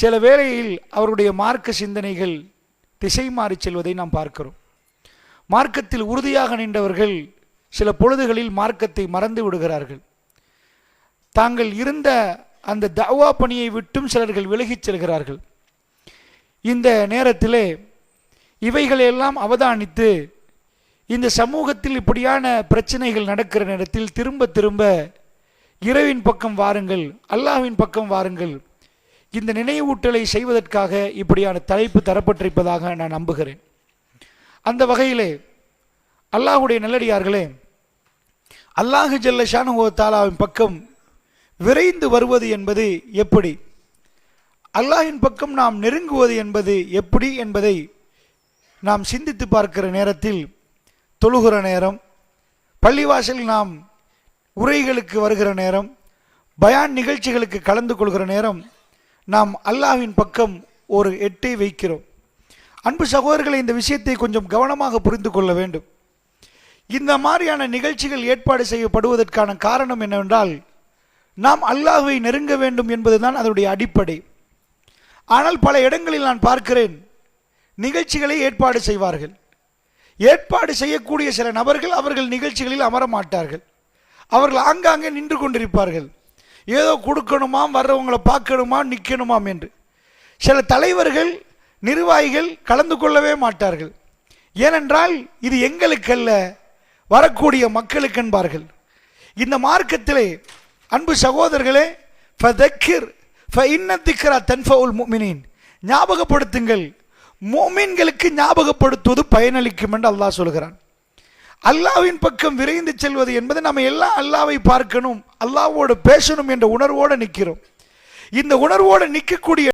சில வேளையில் அவருடைய மார்க்க சிந்தனைகள் திசை மாறி செல்வதை நாம் பார்க்கிறோம். மார்க்கத்தில் உறுதியாக நின்றவர்கள் சில பொழுதுகளில் மார்க்கத்தை மறந்து விடுகிறார்கள். தாங்கள் இருந்த அந்த தவா பணியை விட்டும் சிலர்கள் விலகிச் செல்கிறார்கள். இந்த நேரத்திலே இவைகளையெல்லாம் அவதானித்து இந்த சமூகத்தில் இப்படியான பிரச்சனைகள் நடக்கிற நேரத்தில் திரும்ப திரும்ப இரவின் பக்கம் வாருங்கள் அல்லாவின் பக்கம் வாருங்கள் இந்த நினைவூட்டலை செய்வதற்காக இப்படியான தலைப்பு தரப்பட்டிருப்பதாக நான் நம்புகிறேன். அந்த வகையிலே அல்லாஹுடைய நல்லடியார்களே அல்லாஹு ஜல்ல ஷானுவோ தாலாவின் பக்கம் விரைந்து வருவது என்பது எப்படி? அல்லாஹின் பக்கம் நாம் நெருங்குவது என்பது எப்படி என்பதை நாம் சிந்தித்து பார்க்கிற நேரத்தில் தொழுகிற நேரம் பள்ளிவாசலில் நாம் உரைகளுக்கு வருகிற நேரம் பயான் நிகழ்ச்சிகளுக்கு கலந்து கொள்கிற நேரம் நாம் அல்லாஹ்வின் பக்கம் ஒரு எட்டை வைக்கிறோம். அன்பு சகோதரர்களை இந்த விஷயத்தை கொஞ்சம் கவனமாக புரிந்து கொள்ள வேண்டும். இந்த மாதிரியான நிகழ்ச்சிகள் ஏற்பாடு செய்யப்படுவதற்கான காரணம் என்னவென்றால் நாம் அல்லாஹுவை நெருங்க வேண்டும் என்பதுதான் அதனுடைய அடிப்படை. ஆனால் பல இடங்களில் நான் பார்க்கிறேன் நிகழ்ச்சிகளை ஏற்பாடு செய்வார்கள். ஏற்பாடு செய்யக்கூடிய சில நபர்கள் அவர்கள் நிகழ்ச்சிகளில் அமர மாட்டார்கள் அவர்கள் ஆங்காங்கே நின்று கொண்டிருப்பார்கள். ஏதோ கொடுக்கணுமாம் வர்றவங்களை பார்க்கணுமா நிற்கணுமாம் என்று. சில தலைவர்கள் நிர்வாகிகள் கலந்து கொள்ளவே மாட்டார்கள். ஏனென்றால் இது எங்களுக்கல்ல வரக்கூடிய மக்களுக்கு என்பார்கள் இந்த மார்க்கத்திலே அன்பு சகோதரர்களே ஃபதக்கிர் ஃபஇன்னத்திக்ரா தன்ஃபவுல் முஃமினீன் ஞாபகப்படுத்துங்கள். மோமீன்களுக்கு ஞாபகப்படுத்துவது பயனளிக்கும் என்று அல்லாஹ் சொல்கிறான். அல்லாவின் பக்கம் விரைந்து செல்வது என்பது நம்ம எல்லாம் அல்லாவை பார்க்கணும் அல்லாவோடு பேசணும் என்ற உணர்வோடு நிற்கிறோம். இந்த உணர்வோடு நிற்கக்கூடிய